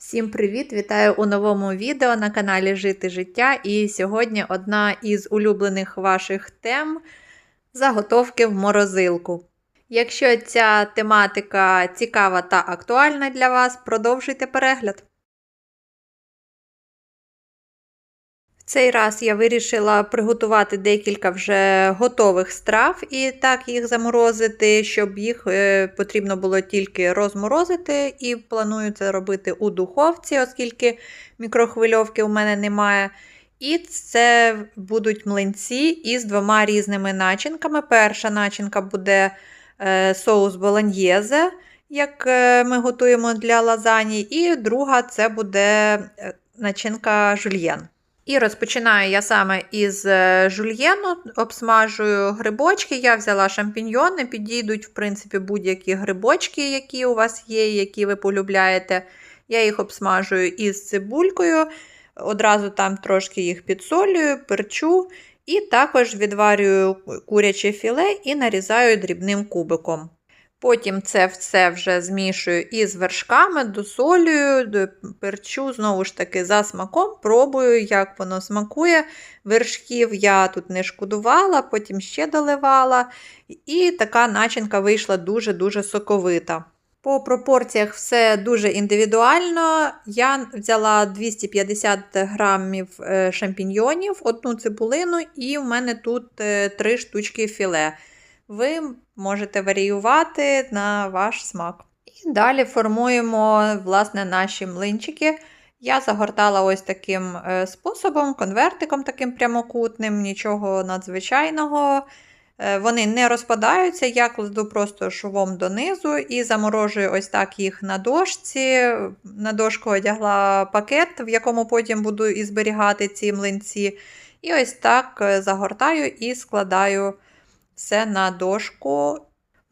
Всім привіт! Вітаю у новому відео на каналі Жити життя. І сьогодні одна із улюблених ваших тем заготовки в морозилку. Якщо ця тематика цікава та актуальна для вас, продовжуйте перегляд. Цей раз я вирішила приготувати декілька вже готових страв і так їх заморозити, щоб їх е, потрібно було тільки розморозити. І планую це робити у духовці, оскільки мікрохвильовки у мене немає. І це будуть млинці із двома різними начинками. Перша начинка буде е, соус болоньєзе, як е, ми готуємо для лазані, і друга це буде начинка жульєн. І розпочинаю я саме із е, жульєну, обсмажую грибочки. Я взяла шампіньйони, підійдуть, в принципі, будь-які грибочки, які у вас є, які ви полюбляєте. Я їх обсмажую із цибулькою, одразу там трошки їх підсолюю, перчу, і також відварюю куряче філе і нарізаю дрібним кубиком. Потім це все вже змішую із вершками, досолюю, перчу, знову ж таки, за смаком, пробую, як воно смакує. Вершків я тут не шкодувала, потім ще доливала. І така начинка вийшла дуже-дуже соковита. По пропорціях все дуже індивідуально. Я взяла 250 грамів е, шампіньйонів, одну цибулину, і в мене тут 3 е, штучки філе ви можете варіювати на ваш смак. І далі формуємо власне, наші млинчики. Я загортала ось таким е, способом, конвертиком таким прямокутним, нічого надзвичайного. Е, вони не розпадаються, я кладу просто швом донизу і заморожую ось так їх на дошці. На дошку одягла пакет, в якому потім буду і зберігати ці млинці. І ось так е, загортаю і складаю все на дошку.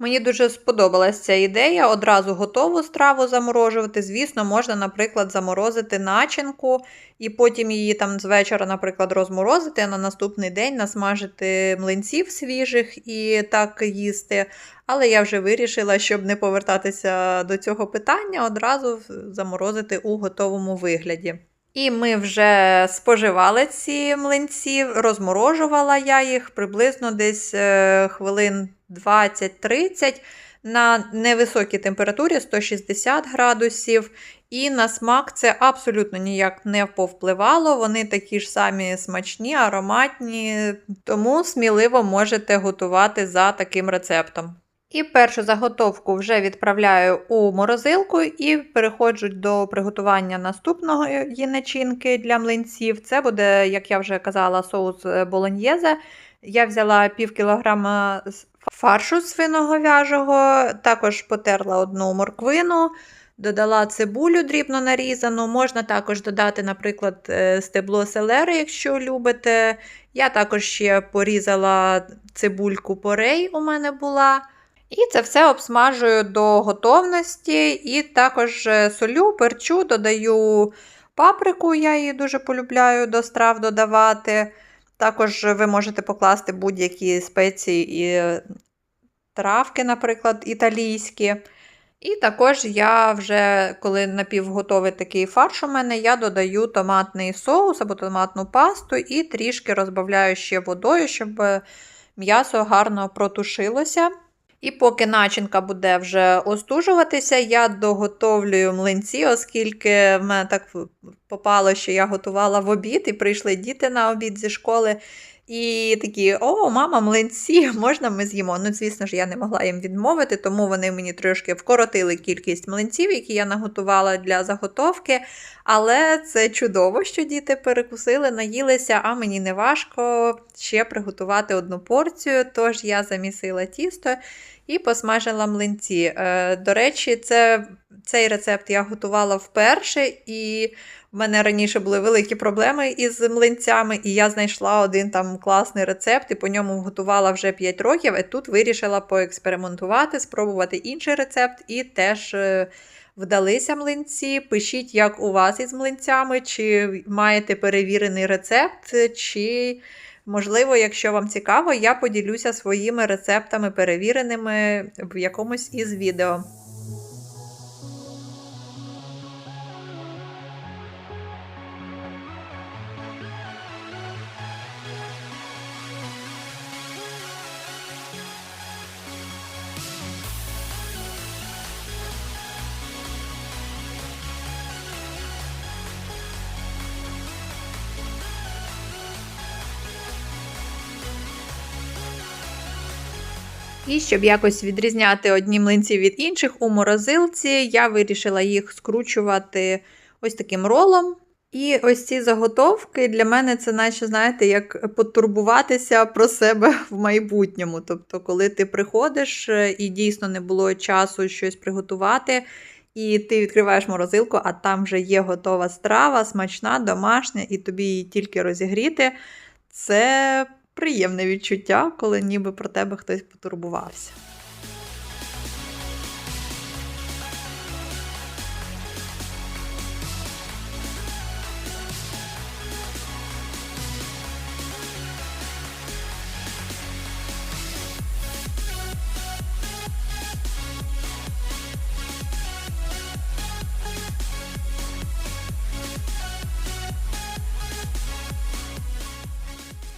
Мені дуже сподобалася ця ідея. Одразу готову страву заморожувати. Звісно, можна, наприклад, заморозити начинку, і потім її там з вечора, наприклад, розморозити, а на наступний день насмажити млинців свіжих і так їсти. Але я вже вирішила, щоб не повертатися до цього питання, одразу заморозити у готовому вигляді. І ми вже споживали ці млинці, розморожувала я їх приблизно десь е, хвилин 20-30 на невисокій температурі 160 градусів. І на смак це абсолютно ніяк не повпливало. Вони такі ж самі смачні, ароматні, тому сміливо можете готувати за таким рецептом. І першу заготовку вже відправляю у морозилку і переходжу до приготування наступної начинки для млинців. Це буде, як я вже казала, соус болоньєзе. Я взяла пів кілограма фаршу свиноговяжого, також потерла одну морквину, додала цибулю дрібно нарізану. Можна також додати, наприклад, е, стебло селери, якщо любите. Я також ще порізала цибульку порей, у мене була. І це все обсмажую до готовності. І також е, солю, перчу, додаю паприку, я її дуже полюбляю до страв додавати. Також ви можете покласти будь-які спеції і травки, наприклад, італійські. І також я вже, коли напівготовий такий фарш у мене, я додаю томатний соус або томатну пасту і трішки розбавляю ще водою, щоб м'ясо гарно протушилося. І поки начинка буде вже остужуватися, я доготовлюю млинці, оскільки в мене так попало, що я готувала в обід, і прийшли діти на обід зі школи. І такі, о, мама, млинці, можна ми з'їмо. Ну, звісно ж, я не могла їм відмовити, тому вони мені трошки вкоротили кількість млинців, які я наготувала для заготовки. Але це чудово, що діти перекусили, наїлися, а мені не важко ще приготувати одну порцію. Тож я замісила тісто і посмажила млинці. Е, до речі, це, цей рецепт я готувала вперше. і у мене раніше були великі проблеми із млинцями, і я знайшла один там класний рецепт, і по ньому готувала вже 5 років. І тут вирішила поекспериментувати, спробувати інший рецепт, і теж е, вдалися млинці. Пишіть, як у вас із млинцями, чи маєте перевірений рецепт, чи. Можливо, якщо вам цікаво, я поділюся своїми рецептами перевіреними в якомусь із відео. І щоб якось відрізняти одні млинці від інших у морозилці, я вирішила їх скручувати ось таким ролом. І ось ці заготовки для мене це, наче, знаєте, як потурбуватися про себе в майбутньому. Тобто, коли ти приходиш е, і дійсно не було часу щось приготувати, і ти відкриваєш морозилку, а там вже є готова страва, смачна, домашня, і тобі її тільки розігріти. Це приємне відчуття, коли ніби про тебе хтось потурбувався.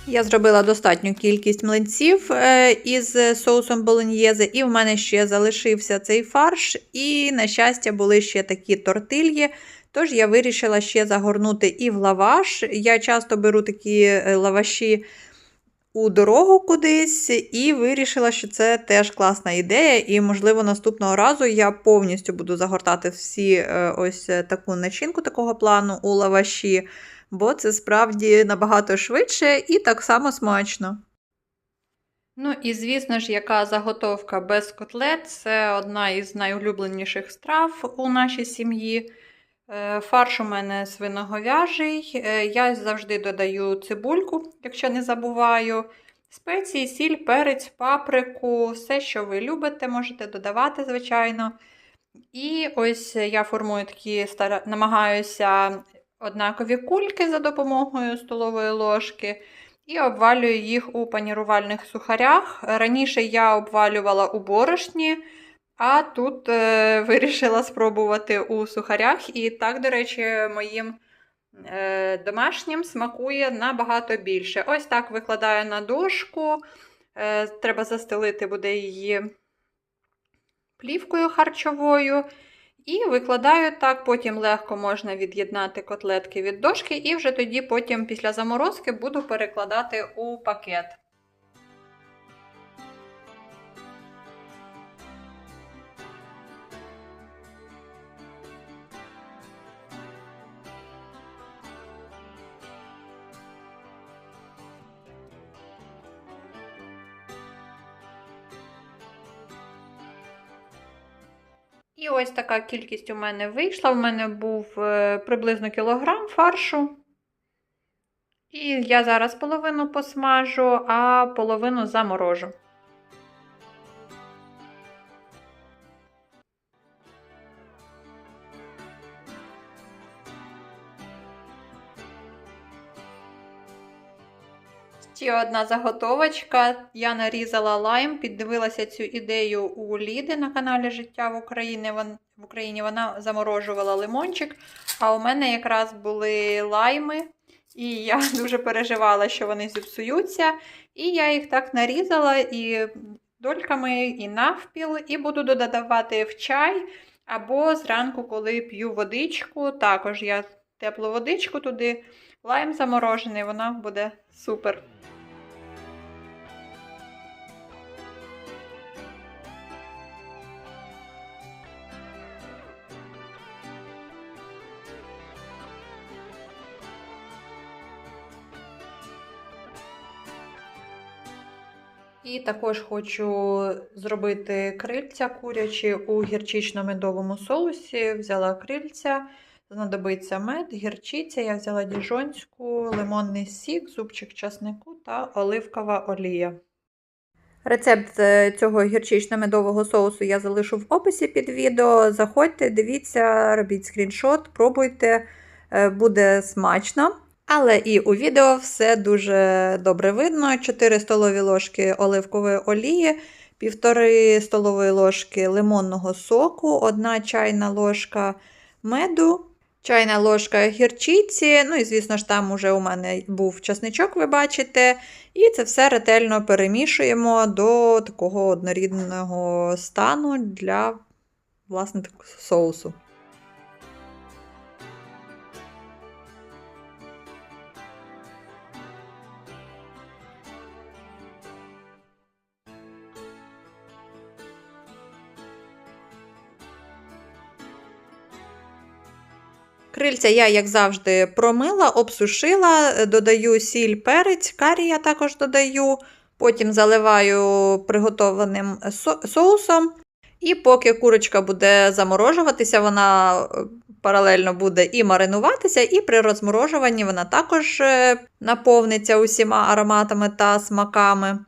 Я зробила достатню кількість млинців е, із соусом болоньєзе, і в мене ще залишився цей фарш, і, на щастя, були ще такі тортильї. Тож я вирішила ще загорнути і в лаваш. Я часто беру такі е, лаваші у дорогу кудись, і вирішила, що це теж класна ідея. І, можливо, наступного разу я повністю буду загортати всі е, ось таку начинку такого плану у лаваші бо це справді набагато швидше і так само смачно. Ну і звісно ж, яка заготовка без котлет це одна із найулюбленіших страв у нашій сім'ї. Е, фарш у мене свиноговяжий. Е, я завжди додаю цибульку, якщо не забуваю. Спеції, сіль, перець, паприку, все, що ви любите, можете додавати, звичайно. І ось я формую такі, намагаюся однакові кульки за допомогою столової ложки. І обвалюю їх у панірувальних сухарях. Раніше я обвалювала у борошні, а тут е, вирішила спробувати у сухарях. І так, до речі, моїм е, домашнім смакує набагато більше. Ось так викладаю на дошку. Е, треба застелити буде її плівкою харчовою. І викладаю так, потім легко можна від'єднати котлетки від дошки, і вже тоді, потім, після заморозки, буду перекладати у пакет. І ось така кількість у мене вийшла. У мене був е, приблизно кілограм фаршу. І я зараз половину посмажу, а половину заморожу. Ще одна заготовочка. Я нарізала лайм, піддивилася цю ідею у Ліди на каналі Життя в Україні. В Україні вона заморожувала лимончик. А у мене якраз були лайми, і я дуже переживала, що вони зіпсуються. І я їх так нарізала і дольками, і навпіл, і буду додавати в чай. Або зранку, коли п'ю водичку, також я теплу водичку туди, лайм заморожений, вона буде супер. І також хочу зробити крильця курячі у гірчично-медовому соусі. Взяла крильця, знадобиться мед, гірчиця, я взяла діжонську, лимонний сік, зубчик часнику та оливкова олія. Рецепт е, цього гірчично-медового соусу я залишу в описі під відео. Заходьте, дивіться, робіть скріншот, пробуйте, е, буде смачно. Але і у відео все дуже добре видно: 4 столові ложки оливкової олії, 1,5 столової ложки лимонного соку, 1 чайна ложка меду, чайна ложка гірчиці. Ну і, звісно ж, там уже у мене був часничок, ви бачите. І це все ретельно перемішуємо до такого однорідного стану для власне соусу. Крильця я, як завжди, промила, обсушила, додаю сіль, перець, карі я також додаю. Потім заливаю приготованим соусом. І поки курочка буде заморожуватися, вона е, паралельно буде і маринуватися, і при розморожуванні вона також е, наповниться усіма ароматами та смаками.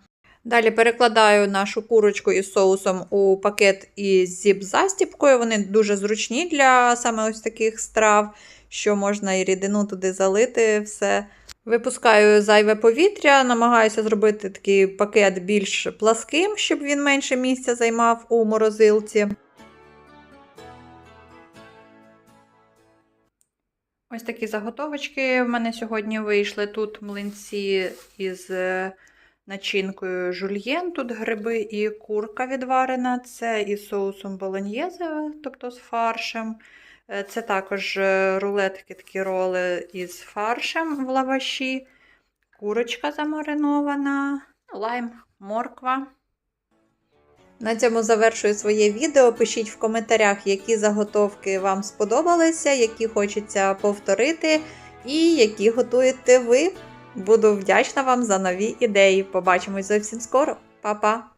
Далі перекладаю нашу курочку із соусом у пакет із зіп-застіпкою. Вони дуже зручні для саме ось таких страв, що можна і рідину туди залити, все. Випускаю зайве повітря, намагаюся зробити такий пакет більш пласким, щоб він менше місця займав у морозилці. Ось такі заготовочки в мене сьогодні вийшли. Тут млинці із е, начинкою жульєн, тут гриби і курка відварена. Це із соусом болоньєзе, тобто з фаршем. Е, Це також е, рулетки, такі роли із фаршем в лаваші, курочка замаринована, лайм, морква. На цьому завершую своє відео. Пишіть в коментарях, які заготовки вам сподобалися, які хочеться повторити, і які готуєте ви. Буду вдячна вам за нові ідеї. Побачимось зовсім скоро. Па-па!